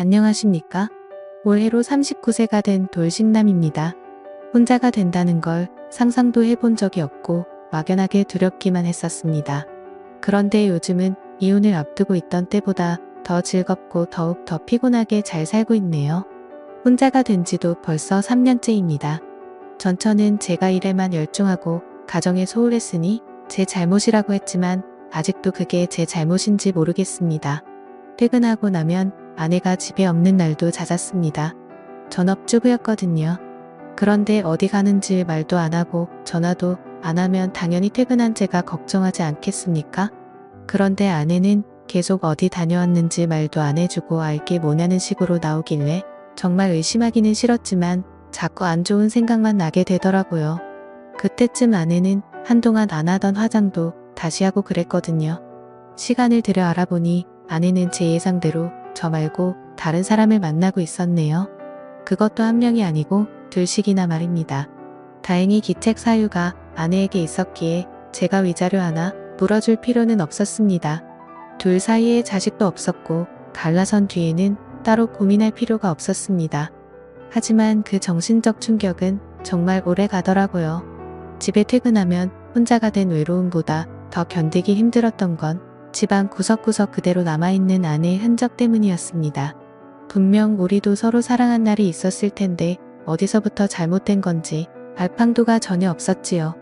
안녕하십니까? 올해로 39세가 된 돌식남입니다. 혼자가 된다는 걸 상상도 해본 적이 없고 막연하게 두렵기만 했었습니다. 그런데 요즘은 이혼을 앞두고 있던 때보다 더 즐겁고 더욱 더 피곤하게 잘 살고 있네요. 혼자가 된 지도 벌써 3년째입니다. 전처는 제가 일에만 열중하고 가정에 소홀했으니 제 잘못이라고 했지만 아직도 그게 제 잘못인지 모르겠습니다. 퇴근하고 나면 아내가 집에 없는 날도 잦았습니다. 전업주부였거든요. 그런데 어디 가는지 말도 안 하고 전화도 안 하면 당연히 퇴근한 제가 걱정하지 않겠습니까? 그런데 아내는 계속 어디 다녀왔는지 말도 안 해주고 알게 뭐냐는 식으로 나오길래 정말 의심하기는 싫었지만 자꾸 안 좋은 생각만 나게 되더라고요. 그때쯤 아내는 한동안 안 하던 화장도 다시 하고 그랬거든요. 시간을 들여 알아보니 아내는 제 예상대로 저 말고 다른 사람을 만나고 있었네요. 그것도 한 명이 아니고 둘씩이나 말입니다. 다행히 기책 사유가 아내에게 있었기에 제가 위자료 하나 물어줄 필요는 없었습니다. 둘 사이에 자식도 없었고 갈라선 뒤에는 따로 고민할 필요가 없었습니다. 하지만 그 정신적 충격은 정말 오래 가더라고요. 집에 퇴근하면 혼자가 된 외로움보다 더 견디기 힘들었던 건 집안 구석구석 그대로 남아있는 아내의 흔적 때문이었습니다. 분명 우리도 서로 사랑한 날이 있었을 텐데 어디서부터 잘못된 건지 알팡도가 전혀 없었지요.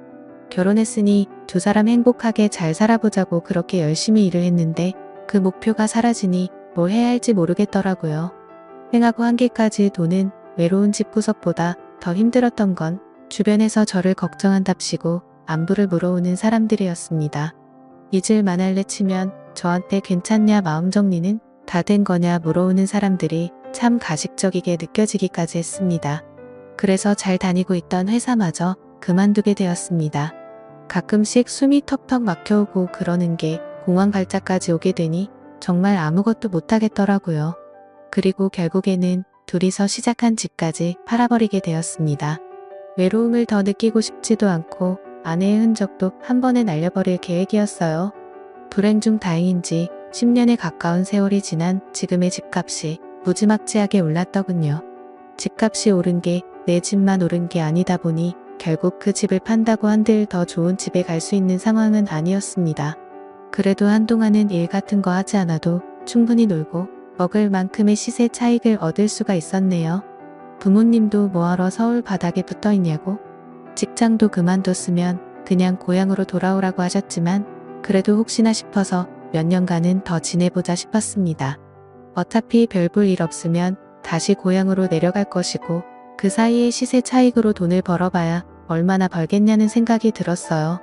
결혼했으니 두 사람 행복하게 잘 살아보자고 그렇게 열심히 일을 했는데 그 목표가 사라지니 뭘 해야 할지 모르겠더라고요. 행하고 한계까지 도는 외로운 집구석보다 더 힘들었던 건 주변에서 저를 걱정한답시고 안부를 물어오는 사람들이었습니다. 잊을 만 할래 치면 저한테 괜찮냐 마음 정리는 다 된 거냐 물어오는 사람들이 참 가식적이게 느껴지기까지 했습니다. 그래서 잘 다니고 있던 회사마저 그만두게 되었습니다. 가끔씩 숨이 턱턱 막혀오고 그러는 게 공황 발작까지 오게 되니 정말 아무것도 못하겠더라고요. 그리고 결국에는 둘이서 시작한 집까지 팔아버리게 되었습니다. 외로움을 더 느끼고 싶지도 않고 아내의 흔적도 한 번에 날려버릴 계획이었어요. 불행 중 다행인지 10년에 가까운 세월이 지난 지금의 집값이 무지막지하게 올랐더군요. 집값이 오른 게 내 집만 오른 게 아니다 보니 결국 그 집을 판다고 한들 더 좋은 집에 갈 수 있는 상황은 아니었습니다. 그래도 한동안은 일 같은 거 하지 않아도 충분히 놀고 먹을 만큼의 시세 차익을 얻을 수가 있었네요. 부모님도 뭐하러 서울 바닥에 붙어 있냐고 직장도 그만뒀으면 그냥 고향으로 돌아오라고 하셨지만 그래도 혹시나 싶어서 몇 년간은 더 지내보자 싶었습니다. 어차피 별 볼 일 없으면 다시 고향으로 내려갈 것이고 그 사이에 시세 차익으로 돈을 벌어봐야 얼마나 벌겠냐는 생각이 들었어요.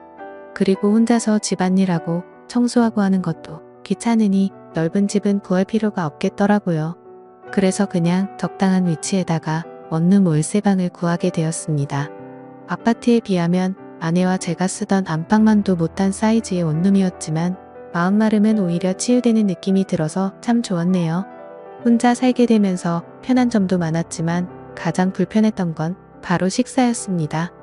그리고 혼자서 집안일하고 청소하고 하는 것도 귀찮으니 넓은 집은 구할 필요가 없겠더라고요. 그래서 그냥 적당한 위치에다가 원룸 월세방을 구하게 되었습니다. 아파트에 비하면 아내와 제가 쓰던 안방만도 못한 사이즈의 원룸이었지만 마음마름은 오히려 치유되는 느낌이 들어서 참 좋았네요. 혼자 살게 되면서 편한 점도 많았지만 가장 불편했던 건 바로 식사였습니다.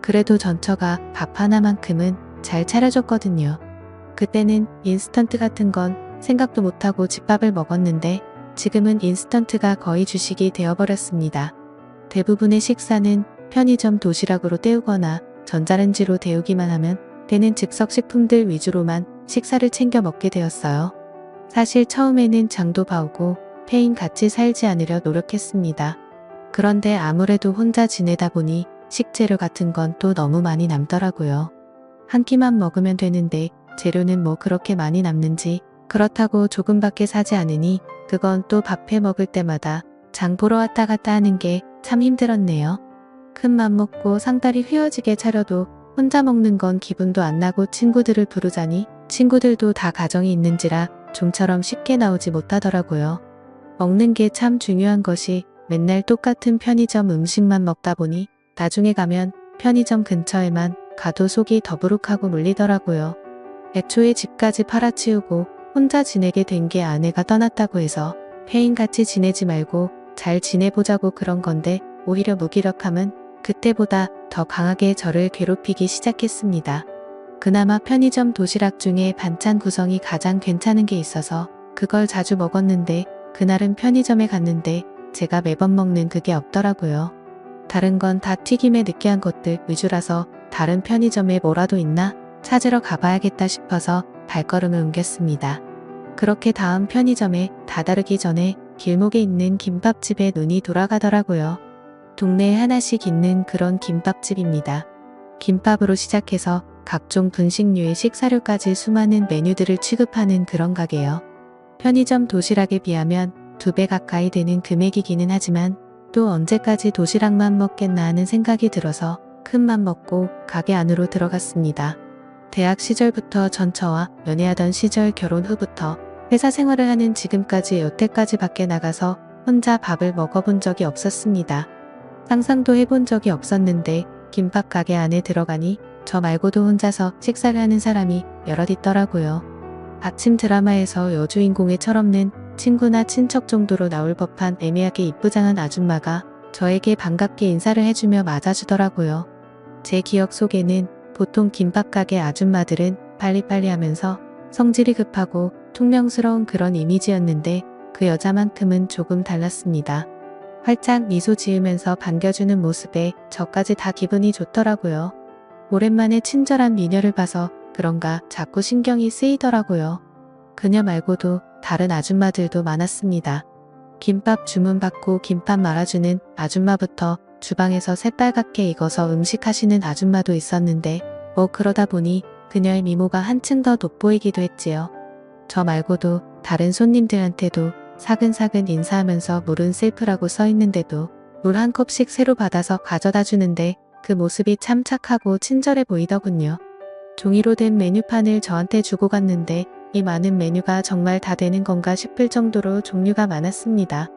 그래도 전처가 밥 하나만큼은 잘 차려줬거든요. 그때는 인스턴트 같은 건 생각도 못하고 집밥을 먹었는데 지금은 인스턴트가 거의 주식이 되어버렸습니다. 대부분의 식사는 편의점 도시락으로 때우거나 전자레인지로 데우기만 하면 되는 즉석식품들 위주로만 식사를 챙겨 먹게 되었어요. 사실 처음에는 장도 봐오고 페인 같이 살지 않으려 노력했습니다. 그런데 아무래도 혼자 지내다 보니 식재료 같은 건 또 너무 많이 남더라고요. 한 끼만 먹으면 되는데 재료는 뭐 그렇게 많이 남는지 그렇다고 조금밖에 사지 않으니 그건 또 밥해 먹을 때마다 장 보러 왔다 갔다 하는 게 참 힘들었네요. 큰 맘 먹고 상다리 휘어지게 차려도 혼자 먹는 건 기분도 안 나고 친구들을 부르자니 친구들도 다 가정이 있는지라 좀처럼 쉽게 나오지 못하더라고요. 먹는 게 참 중요한 것이 맨날 똑같은 편의점 음식만 먹다 보니 나중에 가면 편의점 근처에만 가도 속이 더부룩하고 물리더라고요. 애초에 집까지 팔아치우고 혼자 지내게 된 게 아내가 떠났다고 해서 페인같이 지내지 말고 잘 지내보자고 그런 건데 오히려 무기력함은 그때보다 더 강하게 저를 괴롭히기 시작했습니다. 그나마 편의점 도시락 중에 반찬 구성이 가장 괜찮은 게 있어서 그걸 자주 먹었는데 그날은 편의점에 갔는데 제가 매번 먹는 그게 없더라고요. 다른 건 다 튀김에 느끼한 것들 위주라서 다른 편의점에 뭐라도 있나 찾으러 가봐야겠다 싶어서 발걸음을 옮겼습니다. 그렇게 다음 편의점에 다다르기 전에 길목에 있는 김밥집에 눈이 돌아가더라고요. 동네에 하나씩 있는 그런 김밥집입니다. 김밥으로 시작해서 각종 분식류의 식사료까지 수많은 메뉴들을 취급하는 그런 가게요. 편의점 도시락에 비하면 두 배 가까이 되는 금액이기는 하지만 또 언제까지 도시락만 먹겠나 하는 생각이 들어서 큰맘 먹고 가게 안으로 들어갔습니다. 대학 시절부터 전처와 연애하던 시절 결혼 후부터 회사 생활을 하는 지금까지 여태까지 밖에 나가서 혼자 밥을 먹어본 적이 없었습니다. 상상도 해본 적이 없었는데 김밥 가게 안에 들어가니 저 말고도 혼자서 식사를 하는 사람이 여럿 있더라고요. 아침 드라마에서 여주인공의 철없는 친구나 친척 정도로 나올 법한 애매하게 이쁘장한 아줌마가 저에게 반갑게 인사를 해주며 맞아주더라고요. 제 기억 속에는 보통 김밥 가게 아줌마들은 빨리빨리 하면서 성질이 급하고 퉁명스러운 그런 이미지였는데 그 여자만큼은 조금 달랐습니다. 활짝 미소 지으면서 반겨주는 모습에 저까지 다 기분이 좋더라고요. 오랜만에 친절한 미녀를 봐서 그런가 자꾸 신경이 쓰이더라고요. 그녀 말고도 다른 아줌마들도 많았습니다. 김밥 주문받고 김밥 말아주는 아줌마부터 주방에서 새빨갛게 익어서 음식하시는 아줌마도 있었는데 뭐 그러다 보니 그녀의 미모가 한층 더 돋보이기도 했지요. 저 말고도 다른 손님들한테도 사근사근 인사하면서 물은 셀프라고 써 있는데도 물 한 컵씩 새로 받아서 가져다 주는데 그 모습이 참 착하고 친절해 보이더군요. 종이로 된 메뉴판을 저한테 주고 갔는데 이 많은 메뉴가 정말 다 되는 건가 싶을 정도로 종류가 많았습니다.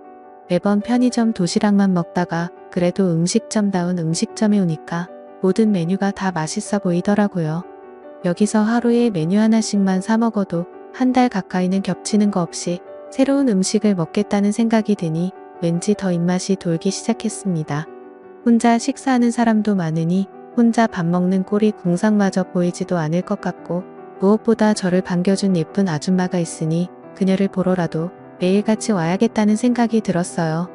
매번 편의점 도시락만 먹다가 그래도 음식점다운 음식점에 오니까 모든 메뉴가 다 맛있어 보이더라고요. 여기서 하루에 메뉴 하나씩만 사 먹어도 한 달 가까이는 겹치는 거 없이 새로운 음식을 먹겠다는 생각이 드니 왠지 더 입맛이 돌기 시작했습니다. 혼자 식사하는 사람도 많으니 혼자 밥 먹는 꼴이 궁상마저 보이지도 않을 것 같고 무엇보다 저를 반겨준 예쁜 아줌마가 있으니 그녀를 보러라도 매일같이 와야겠다는 생각이 들었어요.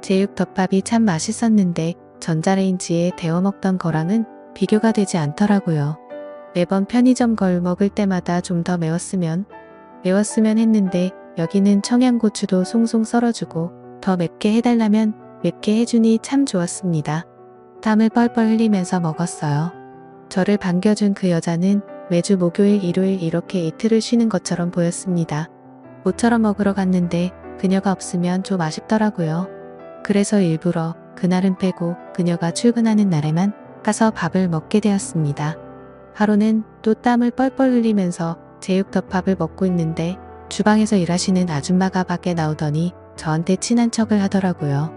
제육덮밥이 참 맛있었는데 전자레인지에 데워 먹던 거랑은 비교가 되지 않더라고요. 매번 편의점 걸 먹을 때마다 좀 더 매웠으면 매웠으면 했는데 여기는 청양고추도 송송 썰어주고 더 맵게 해달라면 맵게 해주니 참 좋았습니다. 땀을 뻘뻘 흘리면서 먹었어요. 저를 반겨준 그 여자는 매주 목요일, 일요일 이렇게 이틀을 쉬는 것처럼 보였습니다. 모처럼 먹으러 갔는데 그녀가 없으면 좀 아쉽더라고요. 그래서 일부러 그날은 빼고 그녀가 출근하는 날에만 가서 밥을 먹게 되었습니다. 하루는 또 땀을 뻘뻘 흘리면서 제육덮밥을 먹고 있는데 주방에서 일하시는 아줌마가 밖에 나오더니 저한테 친한 척을 하더라고요.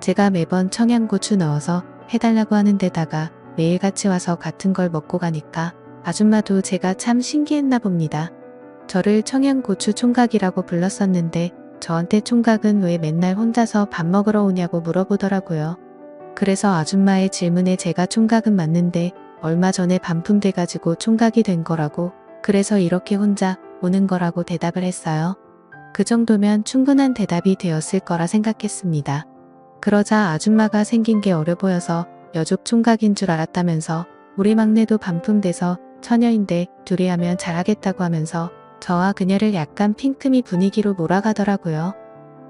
제가 매번 청양고추 넣어서 해달라고 하는 데다가 매일같이 와서 같은 걸 먹고 가니까 아줌마도 제가 참 신기했나 봅니다. 저를 청양고추 총각이라고 불렀었는데 저한테 총각은 왜 맨날 혼자서 밥 먹으러 오냐고 물어보더라고요. 그래서 아줌마의 질문에 제가 총각은 맞는데 얼마 전에 반품돼가지고 총각이 된 거라고 그래서 이렇게 혼자 오는 거라고 대답을 했어요. 그 정도면 충분한 대답이 되었을 거라 생각했습니다. 그러자 아줌마가 생긴 게 어려 보여서 여족 총각인 줄 알았다면서 우리 막내도 반품돼서 처녀인데 둘이 하면 잘하겠다고 하면서 저와 그녀를 약간 핑크미 분위기로 몰아가더라고요.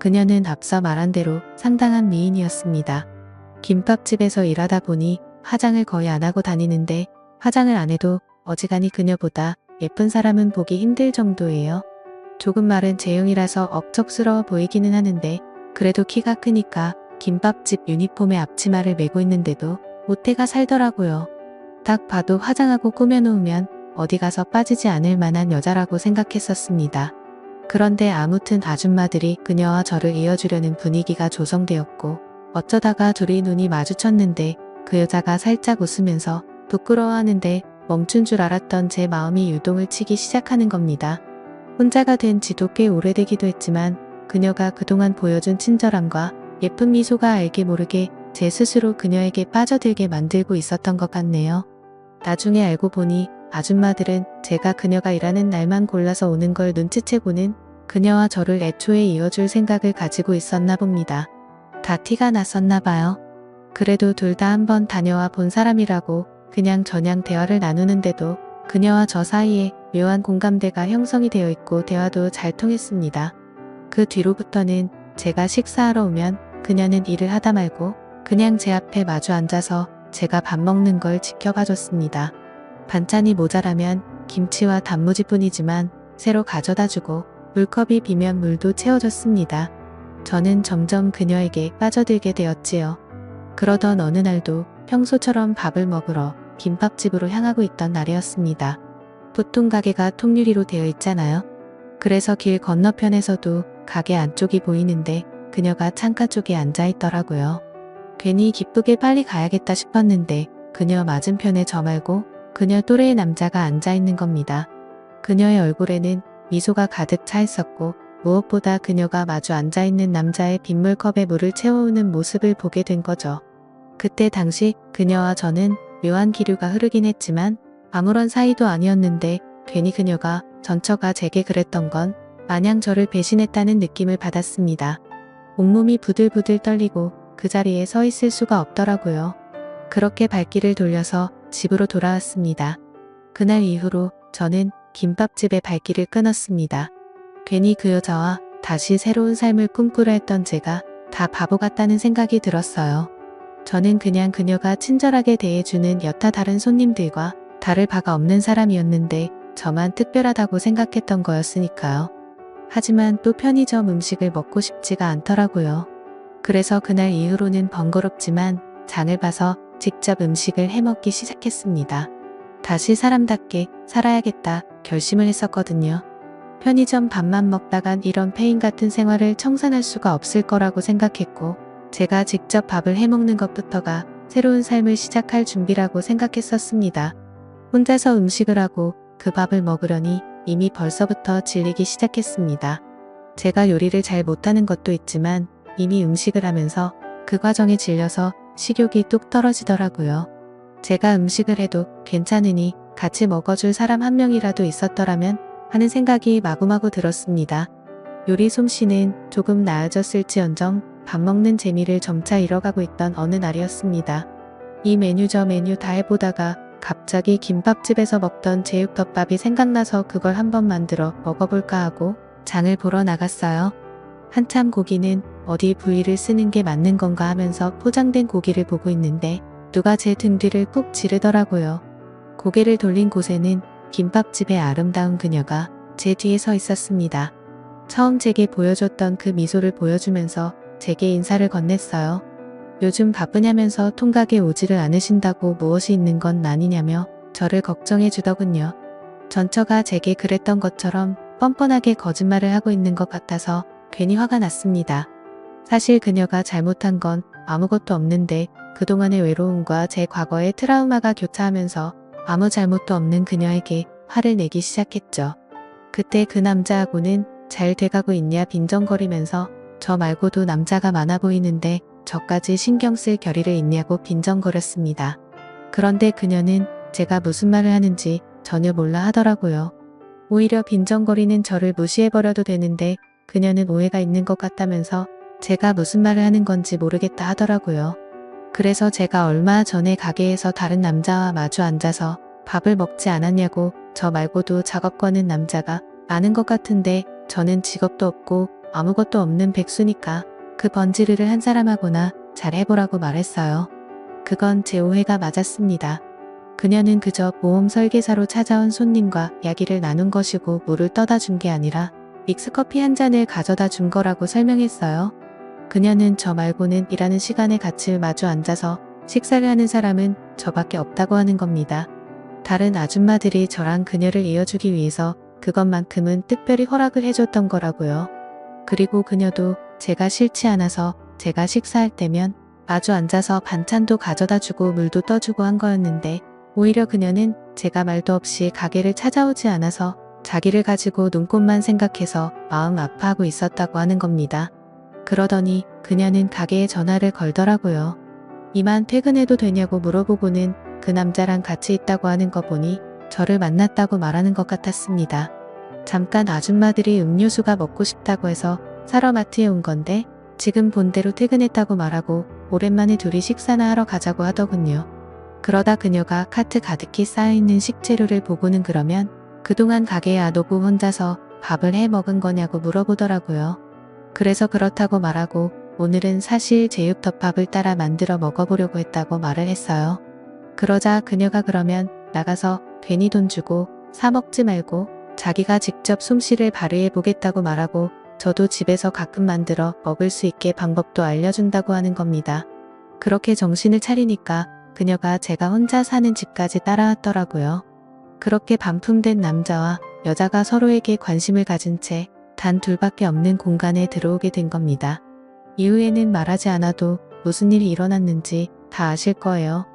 그녀는 앞서 말한 대로 상당한 미인이었습니다. 김밥집에서 일하다 보니 화장을 거의 안 하고 다니는데 화장을 안 해도 어지간히 그녀보다 예쁜 사람은 보기 힘들 정도예요. 조금 마른 제형이라서 억척스러워 보이기는 하는데 그래도 키가 크니까 김밥집 유니폼에 앞치마를 메고 있는데도 모태가 살더라고요. 딱 봐도 화장하고 꾸며놓으면 어디 가서 빠지지 않을 만한 여자라고 생각했었습니다. 그런데 아무튼 아줌마들이 그녀와 저를 이어주려는 분위기가 조성되었고 어쩌다가 둘이 눈이 마주쳤는데 그 여자가 살짝 웃으면서 부끄러워하는데 멈춘 줄 알았던 제 마음이 유동을 치기 시작하는 겁니다. 혼자가 된 지도 꽤 오래되기도 했지만 그녀가 그동안 보여준 친절함과 예쁜 미소가 알게 모르게 제 스스로 그녀에게 빠져들게 만들고 있었던 것 같네요. 나중에 알고 보니 아줌마들은 제가 그녀가 일하는 날만 골라서 오는 걸 눈치채고는 그녀와 저를 애초에 이어줄 생각을 가지고 있었나 봅니다. 다 티가 났었나 봐요. 그래도 둘 다 한번 다녀와 본 사람이라고 그냥 저냥 대화를 나누는데도 그녀와 저 사이에 묘한 공감대가 형성이 되어 있고 대화도 잘 통했습니다. 그 뒤로부터는 제가 식사하러 오면 그녀는 일을 하다 말고 그냥 제 앞에 마주 앉아서 제가 밥 먹는 걸 지켜봐 줬습니다. 반찬이 모자라면 김치와 단무지뿐이지만 새로 가져다 주고 물컵이 비면 물도 채워줬습니다. 저는 점점 그녀에게 빠져들게 되었지요. 그러던 어느 날도 평소처럼 밥을 먹으러 김밥집으로 향하고 있던 날이었습니다. 보통 가게가 통유리로 되어 있잖아요. 그래서 길 건너편에서도 가게 안쪽이 보이는데 그녀가 창가 쪽에 앉아 있더라고요. 괜히 기쁘게 빨리 가야겠다 싶었는데 그녀 맞은편에 저 말고 그녀 또래의 남자가 앉아 있는 겁니다. 그녀의 얼굴에는 미소가 가득 차 있었고 무엇보다 그녀가 마주 앉아 있는 남자의 빗물컵에 물을 채워오는 모습을 보게 된 거죠. 그때 당시 그녀와 저는 묘한 기류가 흐르긴 했지만 아무런 사이도 아니었는데 괜히 그녀가 전처가 제게 그랬던 건 마냥 저를 배신했다는 느낌을 받았습니다. 온몸이 부들부들 떨리고 그 자리에 서 있을 수가 없더라고요. 그렇게 발길을 돌려서 집으로 돌아왔습니다. 그날 이후로 저는 김밥집의 발길을 끊었습니다. 괜히 그 여자와 다시 새로운 삶을 꿈꾸려 했던 제가 다 바보 같다는 생각이 들었어요. 저는 그냥 그녀가 친절하게 대해주는 여타 다른 손님들과 다를 바가 없는 사람이었는데 저만 특별하다고 생각했던 거였으니까요. 하지만 또 편의점 음식을 먹고 싶지가 않더라고요. 그래서 그날 이후로는 번거롭지만 장을 봐서 직접 음식을 해먹기 시작했습니다. 다시 사람답게 살아야겠다 결심을 했었거든요. 편의점 밥만 먹다간 이런 페인 같은 생활을 청산할 수가 없을 거라고 생각했고 제가 직접 밥을 해먹는 것부터가 새로운 삶을 시작할 준비라고 생각했었습니다. 혼자서 음식을 하고 그 밥을 먹으려니 이미 벌써부터 질리기 시작했습니다. 제가 요리를 잘 못하는 것도 있지만 이미 음식을 하면서 그 과정에 질려서 식욕이 뚝 떨어지더라고요. 제가 음식을 해도 괜찮으니 같이 먹어줄 사람 한 명이라도 있었더라면 하는 생각이 마구마구 들었습니다. 요리 솜씨는 조금 나아졌을지언정 밥 먹는 재미를 점차 잃어가고 있던 어느 날이었습니다. 이 메뉴 저 메뉴 다 해보다가 갑자기 김밥집에서 먹던 제육덮밥이 생각나서 그걸 한번 만들어 먹어볼까 하고 장을 보러 나갔어요. 한참 고기는 어디 부위를 쓰는 게 맞는 건가 하면서 포장된 고기를 보고 있는데 누가 제 등 뒤를 꾹 지르더라고요. 고개를 돌린 곳에는 김밥집의 아름다운 그녀가 제 뒤에 서 있었습니다. 처음 제게 보여줬던 그 미소를 보여주면서 제게 인사를 건넸어요. 요즘 바쁘냐면서 통각에 오지를 않으신다고 무엇이 있는 건 아니냐며 저를 걱정해 주더군요. 전처가 제게 그랬던 것처럼 뻔뻔하게 거짓말을 하고 있는 것 같아서 괜히 화가 났습니다. 사실 그녀가 잘못한 건 아무것도 없는데 그동안의 외로움과 제 과거의 트라우마가 교차하면서 아무 잘못도 없는 그녀에게 화를 내기 시작했죠. 그때 그 남자하고는 잘 돼가고 있냐 빈정거리면서 저 말고도 남자가 많아 보이는데 저까지 신경 쓸 결의를 있냐고 빈정거렸습니다. 그런데 그녀는 제가 무슨 말을 하는지 전혀 몰라 하더라고요. 오히려 빈정거리는 저를 무시해버려도 되는데 그녀는 오해가 있는 것 같다면서 제가 무슨 말을 하는 건지 모르겠다 하더라고요. 그래서 제가 얼마 전에 가게에서 다른 남자와 마주 앉아서 밥을 먹지 않았냐고 저 말고도 작업 거는 남자가 많은 것 같은데 저는 직업도 없고 아무것도 없는 백수니까 그 번지르를 한 사람하고나 잘 해보라고 말했어요. 그건 제 오해가 맞았습니다. 그녀는 그저 보험 설계사로 찾아온 손님과 이야기를 나눈 것이고 물을 떠다 준 게 아니라 믹스커피 한 잔을 가져다 준 거라고 설명했어요. 그녀는 저 말고는 일하는 시간에 같이 마주 앉아서 식사를 하는 사람은 저밖에 없다고 하는 겁니다. 다른 아줌마들이 저랑 그녀를 이어주기 위해서 그것만큼은 특별히 허락을 해줬던 거라고요. 그리고 그녀도 제가 싫지 않아서 제가 식사할 때면 마주 앉아서 반찬도 가져다 주고 물도 떠주고 한 거였는데 오히려 그녀는 제가 말도 없이 가게를 찾아오지 않아서 자기를 가지고 눈꽃만 생각해서 마음 아파하고 있었다고 하는 겁니다. 그러더니 그녀는 가게에 전화를 걸더라고요. 이만 퇴근해도 되냐고 물어보고는 그 남자랑 같이 있다고 하는 거 보니 저를 만났다고 말하는 것 같았습니다. 잠깐 아줌마들이 음료수가 먹고 싶다고 해서 사러 마트에 온 건데 지금 본대로 퇴근했다고 말하고 오랜만에 둘이 식사나 하러 가자고 하더군요. 그러다 그녀가 카트 가득히 쌓여있는 식재료를 보고는 그러면 그동안 가게에 안 오고 혼자서 밥을 해 먹은 거냐고 물어보더라고요. 그래서 그렇다고 말하고 오늘은 사실 제육덮밥을 따라 만들어 먹어보려고 했다고 말을 했어요. 그러자 그녀가 그러면 나가서 괜히 돈 주고 사 먹지 말고 자기가 직접 솜씨를 발휘해 보겠다고 말하고 저도 집에서 가끔 만들어 먹을 수 있게 방법도 알려준다고 하는 겁니다. 그렇게 정신을 차리니까 그녀가 제가 혼자 사는 집까지 따라왔더라고요. 그렇게 반품된 남자와 여자가 서로에게 관심을 가진 채 단 둘밖에 없는 공간에 들어오게 된 겁니다. 이후에는 말하지 않아도 무슨 일이 일어났는지 다 아실 거예요.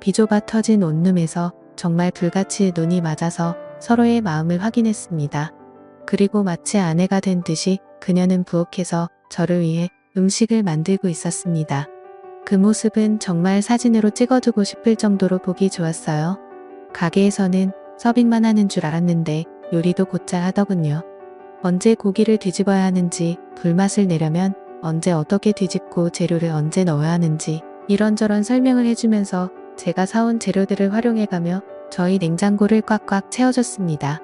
비좁아 터진 온룸에서 정말 불같이 눈이 맞아서 서로의 마음을 확인했습니다. 그리고 마치 아내가 된 듯이 그녀는 부엌에서 저를 위해 음식을 만들고 있었습니다. 그 모습은 정말 사진으로 찍어두고 싶을 정도로 보기 좋았어요. 가게에서는 서빙만 하는 줄 알았는데 요리도 곧잘 하더군요. 언제 고기를 뒤집어야 하는지, 불맛을 내려면 언제 어떻게 뒤집고 재료를 언제 넣어야 하는지 이런저런 설명을 해주면서 제가 사온 재료들을 활용해가며 저희 냉장고를 꽉꽉 채워줬습니다.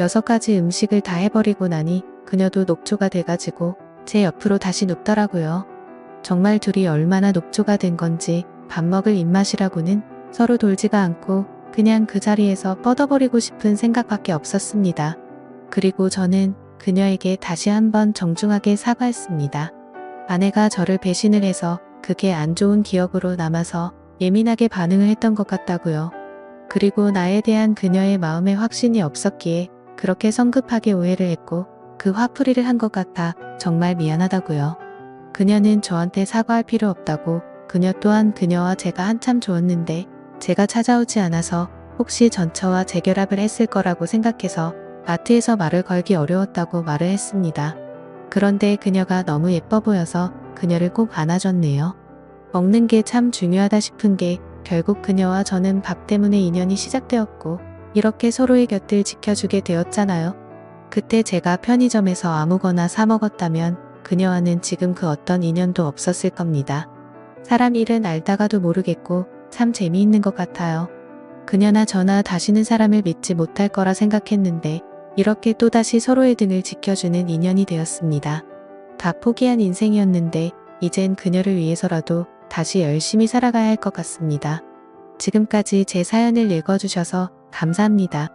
여섯 가지 음식을 다 해버리고 나니 그녀도 녹초가 돼가지고 제 옆으로 다시 눕더라고요. 정말 둘이 얼마나 녹초가 된 건지 밥 먹을 입맛이라고는 서로 돌지가 않고 그냥 그 자리에서 뻗어버리고 싶은 생각밖에 없었습니다. 그리고 저는 그녀에게 다시 한번 정중하게 사과했습니다. 아내가 저를 배신을 해서 그게 안 좋은 기억으로 남아서 예민하게 반응을 했던 것 같다고요. 그리고 나에 대한 그녀의 마음에 확신이 없었기에 그렇게 성급하게 오해를 했고 그 화풀이를 한 것 같아 정말 미안하다고요. 그녀는 저한테 사과할 필요 없다고 그녀 또한 그녀와 제가 한참 좋았는데 제가 찾아오지 않아서 혹시 전처와 재결합을 했을 거라고 생각해서 마트에서 말을 걸기 어려웠다고 말을 했습니다. 그런데 그녀가 너무 예뻐 보여서 그녀를 꼭 안아줬네요. 먹는 게 참 중요하다 싶은 게 결국 그녀와 저는 밥 때문에 인연이 시작되었고 이렇게 서로의 곁을 지켜주게 되었잖아요. 그때 제가 편의점에서 아무거나 사 먹었다면 그녀와는 지금 그 어떤 인연도 없었을 겁니다. 사람 일은 알다가도 모르겠고 참 재미있는 것 같아요. 그녀나 저나 다시는 사람을 믿지 못할 거라 생각했는데 이렇게 또다시 서로의 등을 지켜주는 인연이 되었습니다. 다 포기한 인생이었는데 이젠 그녀를 위해서라도 다시 열심히 살아가야 할 것 같습니다. 지금까지 제 사연을 읽어주셔서 감사합니다.